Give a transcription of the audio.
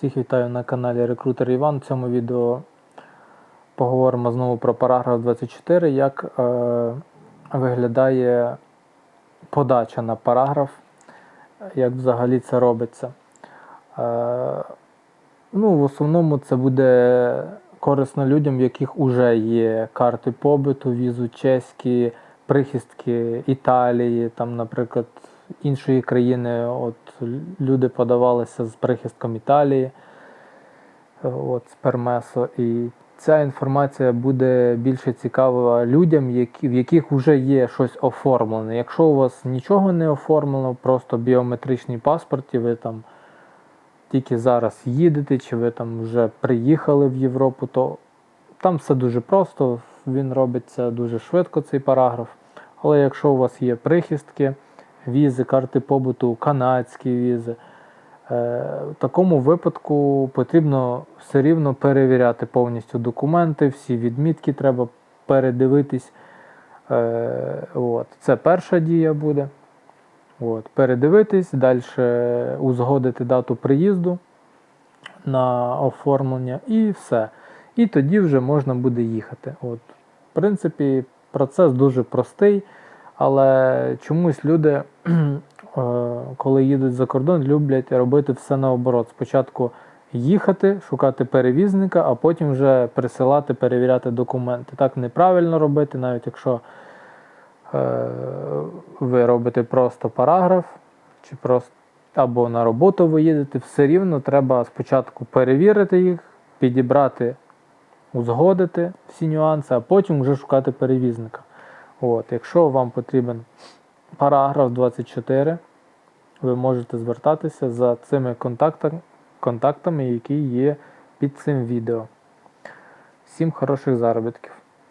Всіх вітаю на каналі Рекрутер Іван. В цьому відео поговоримо знову про параграф 24, як е, виглядає подача на параграф, як взагалі це робиться. Е, ну, в основному це буде корисно людям, в яких вже є карти побиту, візу чеські, прихистки Італії, там, наприклад, іншої країни. От люди подавалися з прихистком Італії, от, з Пермесо. І ця інформація буде більше цікава людям, які, в яких вже є щось оформлене. Якщо у вас нічого не оформлено, просто біометричний паспорт, ви там тільки зараз їдете, чи ви там вже приїхали в Європу, то там все дуже просто, він робиться дуже швидко, цей параграф. Але якщо у вас є прихистки, візи, карти побуту, канадські візи, е, в такому випадку потрібно все рівно перевіряти повністю документи, всі відмітки треба передивитись. Е, От. Це перша дія буде. От. Передивитись, далі узгодити дату приїзду на оформлення і все. І тоді вже можна буде їхати. От. В принципі, процес дуже простий, але чомусь люди, е, коли їдуть за кордон, люблять робити все наоборот. Спочатку їхати, шукати перевізника, а потім вже присилати, перевіряти документи. Так неправильно робити, навіть якщо е, ви робите просто параграф, чи просто або на роботу ви їдете, все рівно треба спочатку перевірити їх, підібрати, узгодити всі нюанси, а потім вже шукати перевізника. От, якщо вам потрібен параграф 24, ви можете звертатися за цими контактами, контактами, які є під цим відео. Всім хороших заробітків!